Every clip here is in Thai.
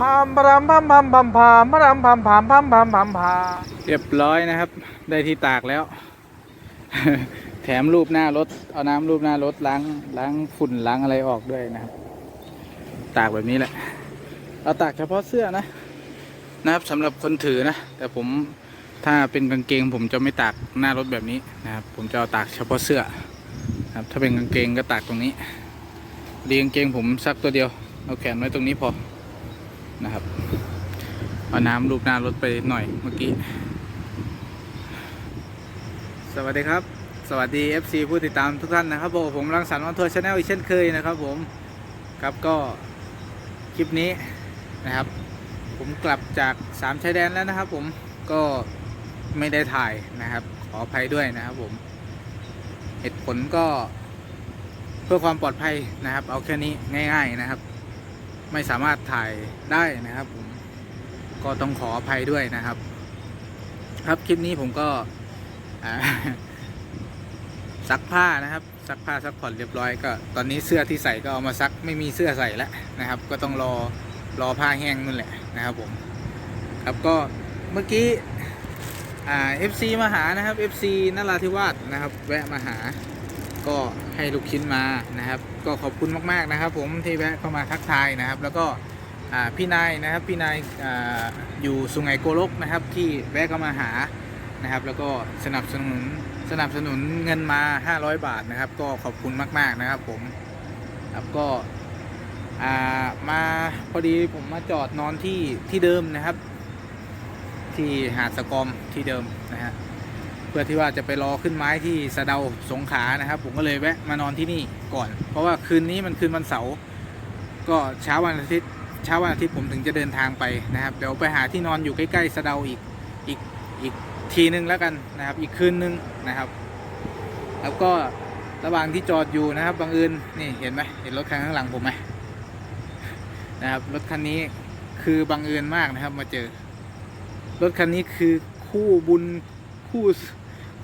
พามพามพามพามพามพามพามพามพามพามพามพามพาเรียบร้อยนะครับ ได้ที่ตากแล้ว แถมรูปหน้ารถ เอาน้ำรูปหน้ารถล้างล้างฝุ่นล้างอะไรออกด้วยนะครับ ตากแบบนี้แหละเราตากเฉพาะเสื้อนะ นะครับสำหรับคนถือนะ แต่ผมถ้าเป็นกางเกงผมจะไม่ตากหน้ารถแบบนี้นะครับ ผมจะเอาตากเฉพาะเสื้อครับถ้าเป็นกางเกงก็ตากตรงนี้ดีกางเกงผมซักตัวเดียว เอาแขนไว้ตรงนี้พอ นะครับ เอาน้ำรูปหน้ารถไปหน่อยเมื่อกี้ สวัสดีครับ สวัสดี FC ผู้ติดตามทุกท่านนะครับผมผมรังสรรค์วันทัวร์ชาแนลอีกเช่นเคยนะครับผมครับก็คลิปนี้นะครับ ผมกลับจากสามชายแดนแล้วนะครับ ผมก็ไม่ได้ถ่ายนะครับ ขออภัยด้วยนะครับผมเหตุผลก็เพื่อความปลอดภัยนะครับ เอาแค่นี้ง่าย ๆนะครับ ไม่สามารถถ่ายได้นะครับผมก็ต้องขออภัยด้วยนะครับ ครับคลิปนี้ผมก็ซักผ้านะครับ ซักผ้าซักผ่อนเรียบร้อยก็ ตอนนี้เสื้อที่ใส่ก็เอามาซักไม่มีเสื้อใส่แล้วนะครับ ก็ต้องรอรอผ้าแห้งนู่นแหละนะครับผม ครับก็เมื่อกี้เอ่า FC มาหานะครับ FC นราธิวาสนะครับ แวะมาหา ก็ให้ลูกชิ้นมานะครับ ก็ขอบคุณมากๆนะครับ ผมที่แวะเข้ามาทักทายนะครับ แล้วก็พี่นายนะครับพี่นายออยู่สุไหงโกลกนะครับ ที่แวะเข้ามาหานะครับ แล้วก็สนับสนุนสนับสนุนเงินมา 500 บาทนะครับ ก็ขอบคุณมาก ๆนะครับ ผมครับก็มาพอดีผมมาจอดนอนที่ที่เดิมนะครับ ที่หาดสะกอมที่เดิมนะฮะ เพื่อที่ว่าจะไปรอขึ้นไม้ที่สะเดาสงขานะครับ ผมก็เลยแวะมานอนที่นี่ก่อน เพราะว่าคืนนี้มันคืนวันเสาร์ก็เช้าวันอาทิตย์เช้าวันอาทิตย์ผมถึงจะเดินทางไปนะครับเดี๋ยวไปหาที่นอนอยู่ใกล้ๆสะเดาอีกอีกอีกทีนึงแล้วกันนะครับ อีกคืนนึงนะครับ แล้วก็ระหว่างที่จอดอยู่นะครับบังเอิญนี่เห็นไหมเห็นรถคันข้างหลังผมไหมนะครับรถคันนี้คือบังเอิญมากนะครับ มาเจอ รถคันนี้คือคู่บุญคู่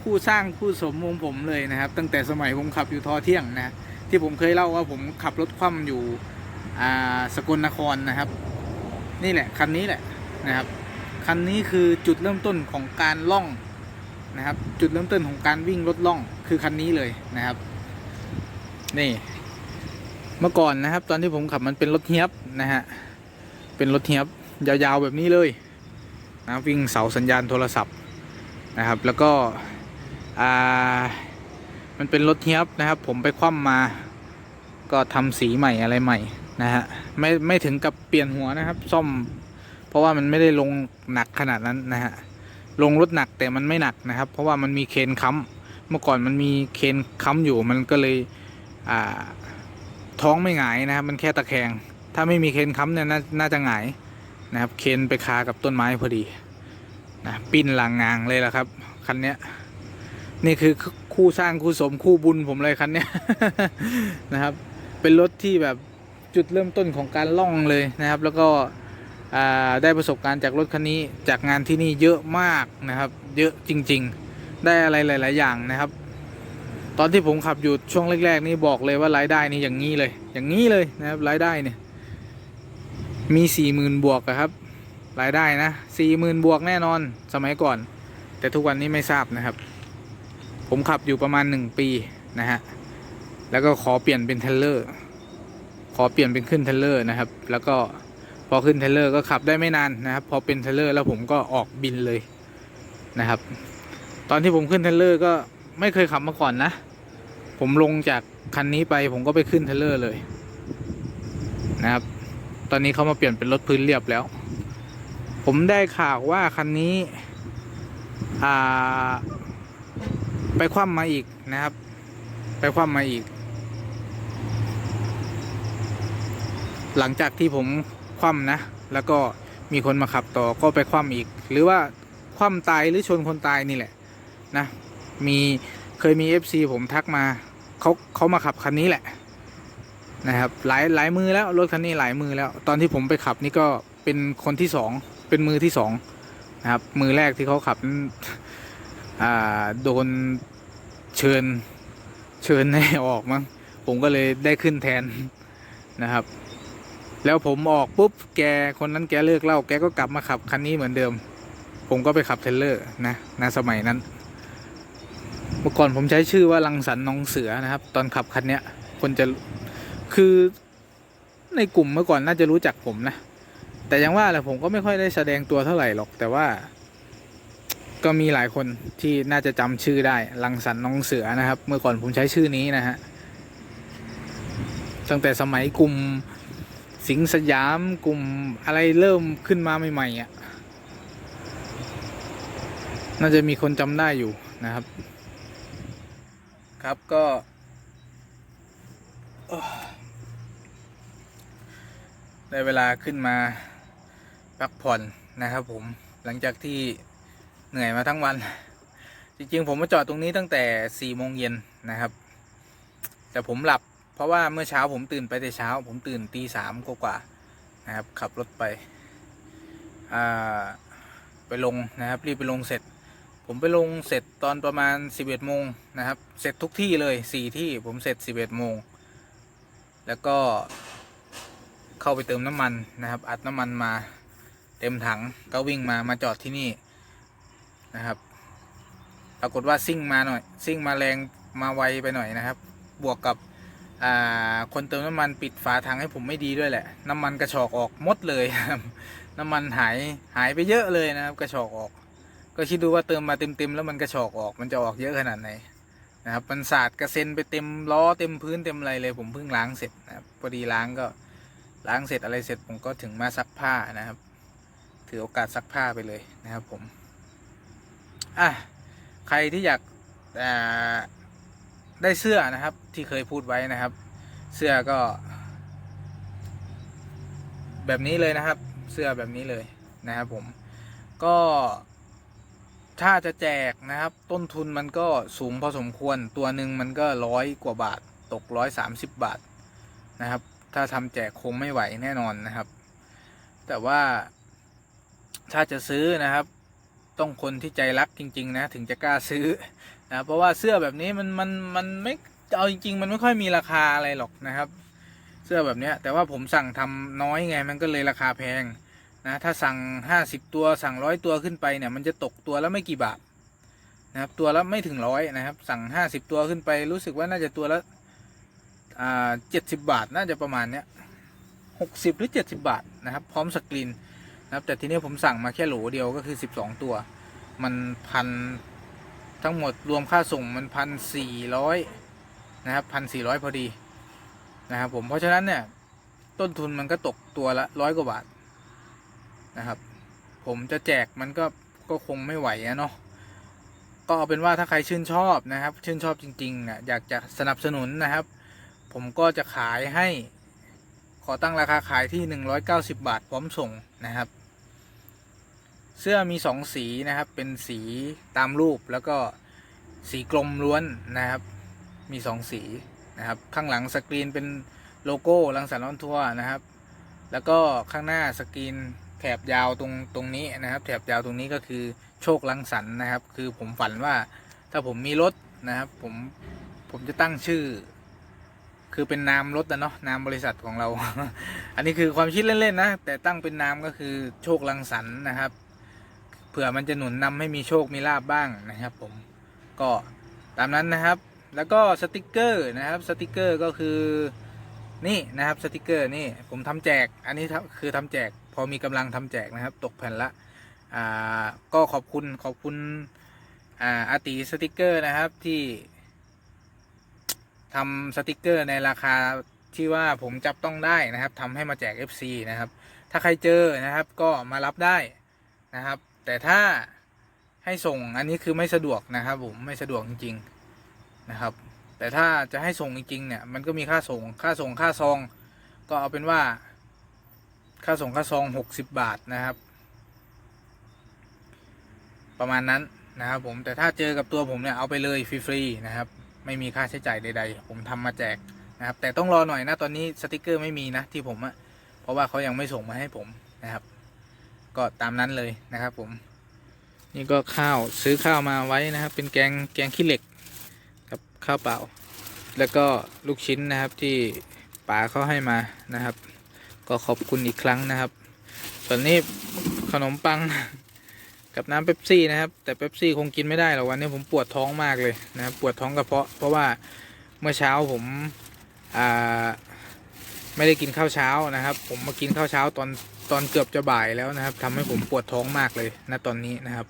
คู่สร้างคู่สมมุมผมเลยนะครับ ตั้งแต่สมัยผมขับอยู่ทอเที่ยงนะที่ผมเคยเล่าว่าผมขับรถคว่ำอยู่สกลนครนะครับ นี่แหละคันนี้แหละนะครับคันนี้คือจุดเริ่มต้นของการล่องนะครับ จุดเริ่มต้นของการวิ่งรถล่องคือคันนี้เลยนะครับ นี่ เมื่อก่อนนะครับ ตอนที่ผมขับมันเป็นรถเฮียบนะฮะเป็นรถเฮียบยาวๆแบบนี้เลยนะวิ่งเสาสัญญาณโทรศัพท์นะครับ แล้วก็ อ่ามันเป็นรถเฮียบนะครับ ผมไปคว่ำมา ก็ทำสีใหม่อะไรใหม่นะฮะไม่ไม่ถึงกับเปลี่ยนหัวนะครับ ซ่อม เพราะว่ามันไม่ได้ลงหนักขนาดนั้นนะฮะลงรถหนักแต่มันไม่หนักนะครับ เพราะว่ามันมีเคนค้ำเมื่อก่อนมันมีเคนค้ำอยู่มันก็เลยอ่าท้องไม่หงายนะครับ มันแค่ตะแคง ถ้าไม่มีเคนค้ำเนี่ยน,น่าจะหงายนะครับ เคนไปคากับต้นไม้พอดีนะปิ้นหลังงางเลยละครับคันเนี้ย นี่คือคู่สร้างคู่สมคู่บุญผมเลยคันเนี้ยนะครับ เป็นรถที่แบบจุดเริ่มต้นของการล่องเลยนะครับ แล้วก็ได้ประสบการณ์จากรถคันนี้จากงานที่นี่เยอะมากนะครับ เยอะจริง ๆ ได้อะไรหลาย ๆ อย่างนะครับ ตอนที่ผมขับอยู่ช่วงแรก ๆ นี่บอกเลยว่ารายได้นี่อย่างนี้เลย อย่างนี้เลยนะครับรายได้เนี่ย มีสี่หมื่นบวกครับ รายได้นะสี่หมื่นบวกแน่นอนสมัยก่อน แต่ทุกวันนี้ไม่ทราบนะครับ ผมขับอยู่ประมาณหนึ่งปีนะฮะ แล้วก็ขอเปลี่ยนเป็นเทเลอร์ ขอเปลี่ยนเป็นขึ้นเทเลอร์นะครับ แล้วก็พอขึ้นเทเลอร์ก็ขับได้ไม่นานนะครับ พอเป็นเทเลอร์แล้วผมก็ออกบินเลยนะครับ ตอนที่ผมขึ้นเทเลอร์ก็ไม่เคยขับมาก่อนนะ ผมลงจากคันนี้ไปผมก็ไปขึ้นเทเลอร์เลยนะครับ ตอนนี้เขามาเปลี่ยนเป็นรถพื้นเรียบแล้ว ผมได้ข่าวว่าคันนี้ อ่า ไปคว่ำมาอีกนะครับ ไปคว่ำมาอีก หลังจากที่ผมคว่ำนะ แล้วก็มีคนมาขับต่อก็ไปคว่ำอีก หรือว่าคว่ำตายหรือชนคนตายนี่แหละนะ มีเคยมี FC ผมทักมาเขาเขามาขับคันนี้แหละนะครับหลายหลายมือแล้วรถคันนี้หลายมือแล้ว ตอนที่ผมไปขับนี่ก็เป็นคนที่สองเป็นมือที่สองนะครับ มือแรกที่เขาขับ โดนเชิญเชิญให้ออกมั้งผมก็เลยได้ขึ้นแทนนะครับ แล้วผมออกปุ๊บแกคนนั้นแกเลิกเล่าแกก็กลับมาขับคันนี้เหมือนเดิม ผมก็ไปขับเทเลอร์นะณสมัยนั้นเมื่อก่อนผมใช้ชื่อว่าลังสันน้องเสือนะครับ ตอนขับคันเนี้ยคนจะคือในกลุ่มเมื่อก่อนน่าจะรู้จักผมนะ แต่ยังว่าแหละผมก็ไม่ค่อยได้แสดงตัวเท่าไหร่หรอกแต่ว่า ก็มีหลายคนที่น่าจะจำชื่อได้ลังสันน้องเสือนะครับ เมื่อก่อนผมใช้ชื่อนี้นะฮะตั้งแต่สมัยกลุ่มสิงสยามกลุ่มอะไรเริ่มขึ้นมาใหม่ๆอะน่าจะมีคนจำได้อยู่นะครับ ครับก็ ได้เวลาขึ้นมาพักผ่อนนะครับผมหลังจากที่ เหนื่อยมาทั้งวัน จริงๆ ผมมาจอดตรงนี้ตั้งแต่สี่โมงเย็นนะครับ แต่ผมหลับ เพราะว่าเมื่อเช้าผมตื่นไปแต่เช้า ผมตื่นตีสามกว่าๆนะครับ ขับรถไปอ่าไปลงนะครับ รีบไปลงเสร็จ ผมไปลงเสร็จตอนประมาณ11โมงนะครับ เสร็จทุกที่เลย4ที่ผมเสร็จ11โมงแล้วก็เข้าไปเติมน้ำมันนะครับ อัดน้ำมันมาเต็มถังก็วิ่งมามาจอดที่นี่ นะครับ ปรากฏว่าซิ่งมาหน่อย ซิ่งมาแรงมาไวไปหน่อยนะครับ บวกกับคนเติมน้ำมันปิดฝาถังให้ผมไม่ดีด้วยแหละ น้ำมันกระชอกออกหมดเลยครับน้ำมันหายหายไปเยอะเลยนะครับ กระชอกออก ก็คิดดูว่าเติมมาเต็มๆแล้วมันกระชอกออก มันจะออกเยอะขนาดไหนนะครับมันสาดกระเซ็นไปเต็มล้อเต็มพื้นเต็มอะไรเลย ผมเพิ่งล้างเสร็จนะครับพอดีล้างก็ล้างเสร็จอะไรเสร็จผมก็ถึงมาซักผ้านะครับ ถือโอกาสซักผ้าไปเลยนะครับผม อะใครที่อยากได้เสื้อนะครับ ที่เคยพูดไว้นะครับ เสื้อก็ แบบนี้เลยนะครับ เสื้อแบบนี้เลยนะครับผมก็ถ้าจะแจกนะครับ ต้นทุนมันก็สูงพอสมควรตัวหนึ่งมันก็ร้อยกว่าบาท ตกร้อยสามสิบบาทนะครับ ถ้าทำแจกคงไม่ไหวแน่นอนนะครับ แต่ว่าถ้าจะซื้อนะครับ ต้องคนที่ใจรักจริง ๆ นะ ถึงจะกล้าซื้อนะเพราะว่าเสื้อแบบนี้มันมันมันไม่เอาจริง ๆ มันไม่ค่อยมีราคาอะไรหรอกนะครับ เสื้อแบบเนี้ยแต่ว่าผมสั่งทำน้อยไงมันก็เลยราคาแพงนะถ้าสั่งห้าสิบตัวสั่งร้อยตัวขึ้นไปเนี่ยมันจะตกตัวและไม่กี่บาทนะครับตัวละไม่ถึงร้อยนะครับ สั่งห้าสิบตัวขึ้นไปรู้สึกว่าน่าจะตัวละอ่าเจ็ดสิบบาทน่าจะประมาณเนี้ยหกสิบหรือเจ็ดสิบาทนะครับ พร้อมสกรีน นะครับ แต่ทีนี้ผมสั่งมาแค่โหลเดียวก็คือสิบสองตัว มันพันทั้งหมดรวมค่าส่งมันพันสี่ร้อยนะครับพันสี่ร้อยพอดีนะครับผมเพราะฉะนั้นเนี่ยต้นทุนมันก็ตกตัวละร้อยกว่าบาทนะครับ ผมจะแจกมันก็ก็คงไม่ไหวอะเนาะก็เอาเป็นว่าถ้าใครชื่นชอบนะครับ ชื่นชอบจริงๆนะอยากจะสนับสนุนนะครับ ผมก็จะขายให้ ขอตั้งราคาขายที่ 190 บาทพร้อมส่งนะครับ เสื้อมีสองสีนะครับ เป็นสีตามรูปแล้วก็สีกลมล้วนนะครับ มีสองสีนะครับ ข้างหลังสกรีนเป็นโลโก้ลังสรรค์ออนทัวร์นะครับ แล้วก็ข้างหน้าสกรีนแถบยาวตรงตรงนี้นะครับ แถบยาวตรงนี้ก็คือโชคลังสรรค์นะครับ คือผมฝันว่าถ้าผมมีรถนะครับ ผมผมจะตั้งชื่อ คือเป็นนามรถนะเนาะนามบริษัทของเรา อันนี้คือความคิดเล่นๆนะแต่ตั้งเป็นนามก็คือโชคลังสรรค์นะครับ เผื่อมันจะหนุนนำให้มีโชคมีลาบบ้างนะครับ ผมก็ตามนั้นนะครับ แล้วก็สติกเกอร์นะครับสติกเกอร์ก็คือนี่นะครับสติกเกอร์นี่ผมทำแจก อันนี้คือทำแจก พอมีกำลังทำแจกนะครับ ตกแผ่นละอ่าก็ขอบคุณขอบคุณอ่าอาติสติกเกอร์นะครับที่ ทำสติกเกอร์ในราคาที่ว่าผมจับต้องได้นะครับทำให้มาแจก FC นะครับ ถ้าใครเจอนะครับก็มารับได้นะครับ แต่ถ้าให้ส่งอันนี้คือไม่สะดวกนะครับผมไม่สะดวกจริงๆนะครับ แต่ถ้าจะให้ส่งจริงๆเนี่ยมันก็มีค่าส่งค่าส่งค่าซอง ก็เอาเป็นว่า ค่าส่งค่าซองหกสิบบาทนะครับ ประมาณนั้นนะครับผมแต่ถ้าเจอกับตัวผมเนี่ยเอาไปเลยฟรีๆนะครับ ไม่มีค่าใช้จ่ายใด ๆ ผมทำมาแจกนะครับ แต่ต้องรอหน่อยนะตอนนี้สติกเกอร์ไม่มีนะที่ผมอะเพราะว่าเขายังไม่ส่งมาให้ผมนะครับ ก็ตามนั้นเลยนะครับ ผม นี่ก็ข้าวซื้อข้าวมาไว้นะครับ เป็นแกงแกงขี้เหล็กกับข้าวเปล่า แล้วก็ลูกชิ้นนะครับที่ป๋าเขาให้มานะครับ ก็ขอบคุณอีกครั้งนะครับส่วนนี้ขนมปัง กับน้ำเป๊ปซี่นะครับ แต่เป๊ปซี่คงกินไม่ได้หรอกวันนี้ผมปวดท้องมากเลยนะปวดท้องกระเพาะเพราะว่าเมื่อเช้าผมอ่าไม่ได้กินข้าวเช้านะครับ ผมมากินข้าวเช้าตอนตอนเกือบจะบ่ายแล้วนะครับทำให้ผมปวดท้องมากเลยนะตอนนี้นะครับ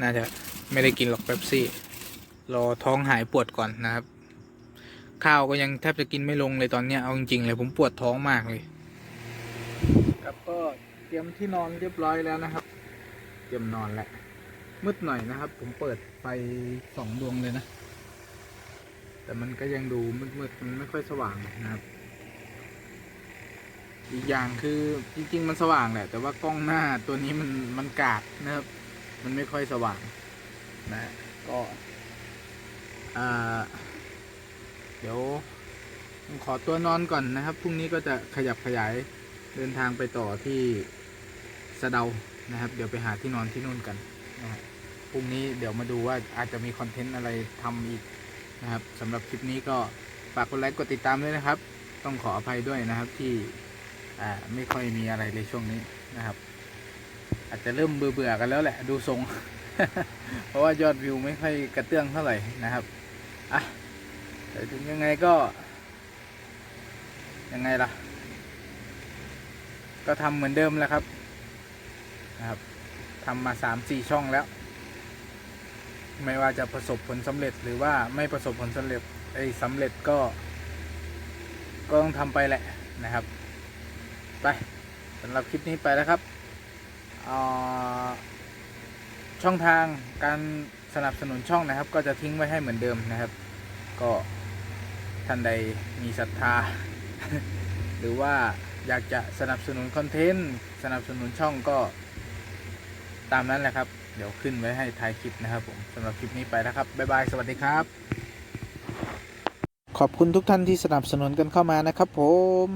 น่าจะไม่ได้กินหรอกเป๊ปซี่รอท้องหายปวดก่อนนะครับ ข้าวก็ยังแทบจะกินไม่ลงเลยตอนเนี้เอาจริงๆเลยผมปวดท้องมากเลย ครับก็เตรียมที่นอนเรียบร้อยแล้วนะครับ เตรียมนอนแหล้วมืดหน่อยนะครับ ผมเปิดไฟสองดวงเลยนะ แต่มันก็ยังดูมืดๆมันไม่ค่อยสว่างนะครับ อีกอย่างคือจริง ๆ มันสว่างแหละ แต่ว่ากล้องหน้าตัวนี้มันมันกากนะครับ มันไม่ค่อยสว่างนะ ก็อ่าเดี๋ยวขอตัวนอนก่อนนะครับ พรุ่งนี้ก็จะขยับขยายเดินทางไปต่อที่สะเดา นะครับ เดี๋ยวไปหาที่นอนที่นู่นกันนะครับพรุ่งนี้เดี๋ยวมาดูว่าอาจจะมีคอนเทนต์อะไรทำอีกนะครับสำหรับคลิปนี้ก็ฝากกดไลค์กดติดตามด้วยนะครับ ต้องขออภัยด้วยนะครับที่อ่าไม่ค่อยมีอะไรในช่วงนี้นะครับ อาจจะเริ่มเบื่อๆกันแล้วแหละ ดูทรง เพราะว่ายอดวิวไม่ค่อยกระเตื้องเท่าไหร่นะครับอะแต่ถึงยังไงก็ยังไงล่ะ ก็ทำเหมือนเดิมแหล้วครับ นะครับทำมาสามสี่ช่องแล้ว ไม่ว่าจะประสบผลสำเร็จหรือว่าไม่ประสบผลสำเร็จไอ้สำเร็จก็ ก็ต้องทำไปแหละนะครับ ไปสำหรับคลิปนี้ไปแล้วครับอ่าช่องทางการสนับสนุนช่องนะครับ ก็จะทิ้งไว้ให้เหมือนเดิมนะครับ ก็ท่านใดมีศรัทธา หรือว่าอยากจะสนับสนุนคอนเทนต์สนับสนุนช่องก็ ตามนั้นแหละครับ เดี๋ยวขึ้นไว้ให้ท้ายคลิปนะครับผมสำหรับคลิปนี้ไปแล้วครับ บ๊ายบาย สวัสดีครับ ขอบคุณทุกท่านที่สนับสนุนกันเข้ามานะครับผม